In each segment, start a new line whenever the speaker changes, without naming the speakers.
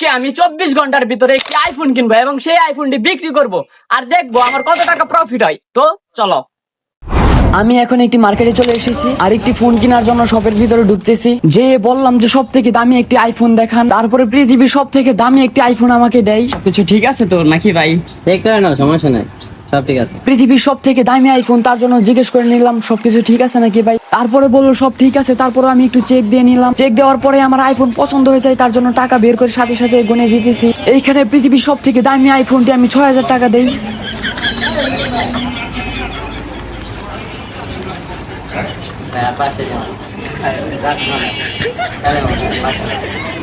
আজকে আমি চব্বিশ ঘণ্টার ভিতরে একটি আইফোন কিনবো এবং সেই আইফোনটি বিক্রি করব। আর দেখব আমার কত টাকা প্রফিট হয়। তো চলো। আমি এখন একটি মার্কেটে চলে এসেছি। আর একটি ফোন কেনার জন্য শপের ভিতরে ঢুকতেছি। যে বললাম যে সব থেকে দামি একটি আইফোন দেখান তারপরে পৃথিবীর সব থেকে দামি একটি আইফোন আমাকে দেয়। সবকিছু ঠিক আছে তো নাকি ভাই?
ঠিক না সমস্যা নাই। সব ঠিক আছে।
পৃথিবীর সব থেকে দামি আইফোন তার জন্য জিজ্ঞেস করে নিলাম সবকিছু ঠিক আছে নাকি ভাই? তারপরে বলল সব ঠিক আছে তারপরে আমি একটু চেক দিয়ে নিলাম। চেক দেওয়ার পরে আমার আইফোন পছন্দ হয়ে যায় তার জন্য টাকা বের করে সাথে সাথে গুনে দিতেছি। এইখানে পৃথিবীর সব থেকে দামি আইফোনটি আমি ছয় হাজার টাকা দেই।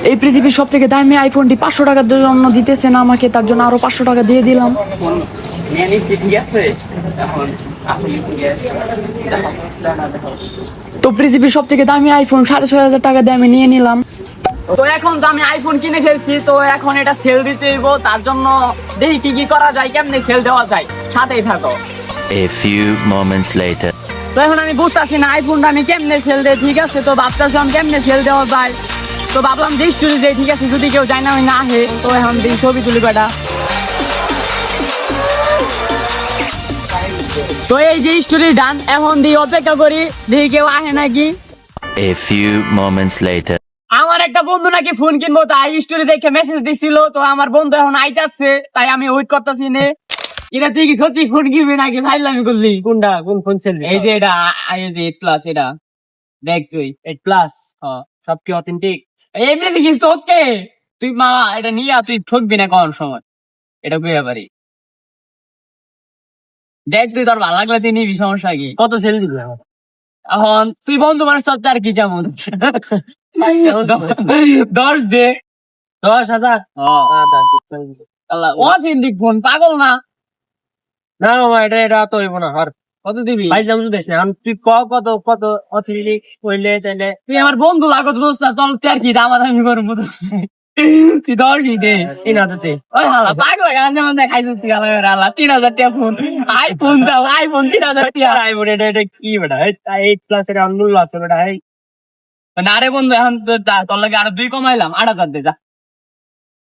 এই পৃথিবীর সব থেকে দামি আইফোনটি পাঁচশো টাকার জন্য দিতেছে না আমাকে তার জন্য আরও পাঁচশো টাকা দিয়ে দিলাম। তো পৃথিবীর সব থেকে দামি আইফোন সাড়ে ছয় হাজার টাকা দিয়ে আমি নিয়ে নিলাম। তো এখন তো আমি আইফোন কিনে ফেলছি তো এখন এটা সেল দিতে হইব তার জন্য দেখি কি কি করা যায় কেমনে সেল দেওয়া যায়। সাথেই থাকো।
A few moments later.
তো এখন আমি বুঝতেছি না আইফোনটা আমি কেমনে সেল দেই ঠিক আছে? তো ভাবতেছিলাম কেমনে সেল দেওয়া যায়। তো ভাবলাম যে স্টোরি দেই ঠিক আছে? যদি কেউ যায় না আমি না আহে তো এখন দিই ছবি তুলি কয়টা। তো এই যে স্টোরি ডান এখন দিয়ে অপেক্ষা করি দেখি কেউ আহে নাকি।
A few moments later.
আমার একটা বন্ধু নাকি ফোন কিনবো তাই স্টোরি দেখে মেসেজ দিছিল তো আমার বন্ধু এখন আইতাছে তাই আমি ওয়েট করতেছি নে। এটা তুই কি সত্যি ফোন কিনবি নাকি ভাইলামি করলি?
কোনটা? কোন ফোন সেল
এই যে এটা এই যে এইট প্লাস এটা। দেখ তুই।
Eight plus. সব কি অথেন্টিক
এমনি দেখিস তো ওকে তুই মা এটা নিয়ে তুই ঠকবি না কোন সময়? এটা বুঝতে পারি দেখ তুই তোর ভালো লাগলে তুই নিবি সমস্যা কি?
কত সেল দিবে
এখন? তুই বন্ধু মানুষ তো আর কি যেমন? দশ দে।
দশ হাজার?
ও। সিন্দিক ফোন পাগল না?
না এটা এটা তো হইব না আর
কত দিবি?
ভাই দাম দিস না তুই ক কত কত অথেন্টিক কইলে তাইলে?
তুই আমার বন্ধু লাগো দোস্ত না চল তুই আর কি দামাদামি করব তো তুই দশই দে ওই হালা পাগল গাঞ্জা মান্দা খাই দিচ্ছি গালা করে হালা তিন হাজার টাকা ফোন আইফোন দাও আইফোন তিন হাজার টাকা
আইফোন এটা এটা কি বেটা? এইট প্লাস এর মূল্য আছে বেটা এই।
না রে বন্ধু এখন তোর লাগে আরও দুই কমাইলাম আট হাজার দে যা।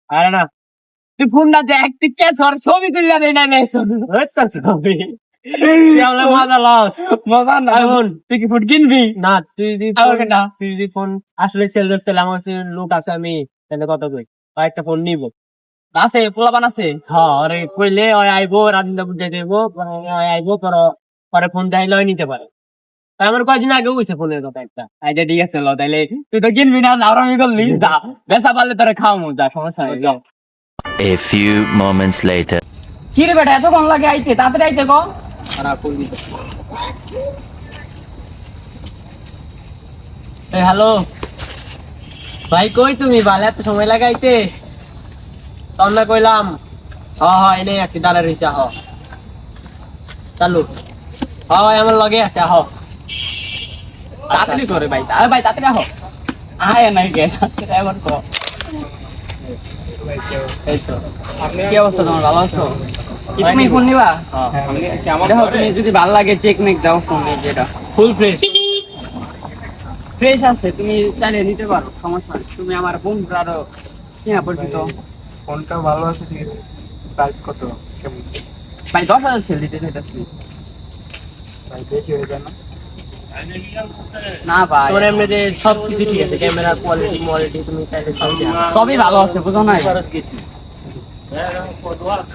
আরে না।
তুই ফোন দা দেখ তুই কে ছর ছবি তুলিয়া দেই না নেই
ছবি। মজা লস
মজা না। তুই কি ফুট কিনবি?
না তুই ফোন- তুই ফোন আসলে সেল দিস তাহলে আমার লোক আছে আমি। তাহলে কত কই? একটা ফোন নিব।
আছে পোলাপান আছে?
হ্যাঁ আরে কইলে ওই আইবো রান্না বুঝে দেবো আইবো পর পরে ফোন দেয় লয় নিতে পারে। আমার কয়দিন আগে হয়েছে ফোনের কথা একটা।
আইডিয়া ঠিক আছে লো তাইলে তুই তো কিনবি না আর আমি করলি যা। বেসা পারলে তোরা খাওয়ামু যা সমস্যা নেই যাও
A few moments later.
কি রে বেটা এতক্ষণ লাগে আইতে? তাড়াতাড়ি আইতে গো
হ্যালো ভাই কই তুমি? ভালো এত সময় লাগাইতে? তখন না কইলাম হ হ এনে আছি দাঁড়া রইছে হ চালু। হ আমার লগে আছে হ
তাড়াতাড়ি করে ভাই আরে ভাই তাড়াতাড়ি আহো। আয় কে তাড়াতাড়ি এবার কো। কি অবস্থা তোমার? ভালো আছো? কি তুমি ফোন নিবা? দেখো তুমি যদি ভালো লাগে চেক মেক দাও ফোন যেটা।
ফুল ফ্রেশ
ফ্রেশ আছে তুমি চালিয়ে নিতে পারো সমস্যা নেই। তুমি আমার বন্ধু আরও কিনা পরিচিত।
ফোনটা ভালো আছে ঠিক আছে। প্রাইস কত? কেমন?
ভাই দশ হাজার সেল দিতে চাইতেছি।
ভাই বেশি হয়ে যায় না?
না ভাই।
তোর এমনিতে সব কিছু ঠিক আছে ক্যামেরার কোয়ালিটি মোয়ালিটি তুমি চাইলে সব
সবই ভালো আছে বুঝো নাই?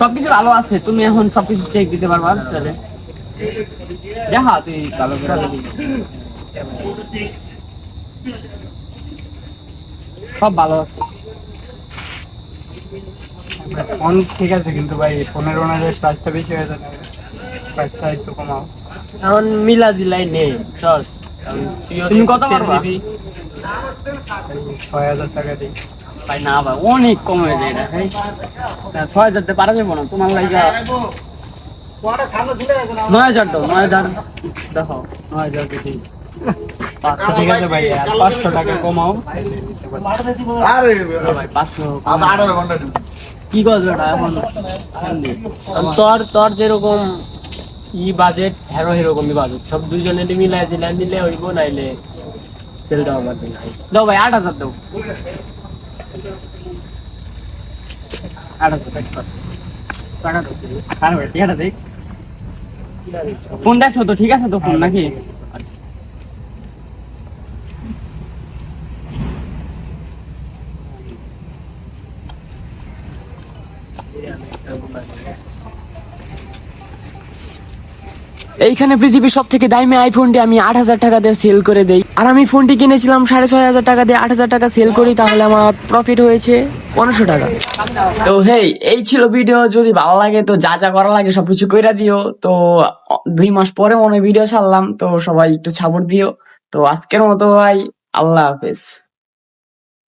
সবকিছু ভালো আছে তুমি এখন সবকিছু চেক দিতে পারবা চলে দেখা তুই ভালো করে সব ভালো আছে।
ফোন ঠিক আছে কিন্তু ভাই ফোনের প্রাইসটা বেশি হয়ে না প্রাইসটা একটু কমাও।
এখন মিলা দিলাই নেই চল।
তুমি কত পারবা?
ছয় হাজার টাকা দিই।
ভাই না ভাই অনেক কম হয়ে যায় এটা ছয় হাজার পারা যাব না। তোমার লাগে নয় হাজার দাও নয় হাজার দেখো নয় হাজার
ঠিক আছে ভাই আর পাঁচশো টাকা কমাও। দিতে
ভাই পাঁচশো কি করবে এটা এখন?
তোর তোর যেরকম ই বাজেট হেরো বাজেট সব মিলাই দিলে দিলে হইব নাইলে আমার
দাও ভাই আট হাজার দাও। আট হাজার টাকা
ফোন দেখছ তো? ঠিক আছে তো ফোন নাকি? এইখানে পৃথিবীর সব থেকে দামি আইফোনটি আমি আট হাজার টাকা দিয়ে সেল করে দেই। আর আমি ফোনটি কিনেছিলাম সাড়ে ছয় হাজার টাকা দিয়ে আট হাজার টাকা সেল করি, তাহলে আমার প্রফিট হয়েছে পনেরোশো টাকা। তো হেই এই ছিল ভিডিও যদি ভালো লাগে তো যা যা করা লাগে সবকিছু কইরা দিও। তো, দুই মাস পরে মনে ভিডিও ছাড়লাম, তো সবাই একটু সাপোর্ট দিও। তো আজকের মতো ভাই, আল্লাহ হাফেজ।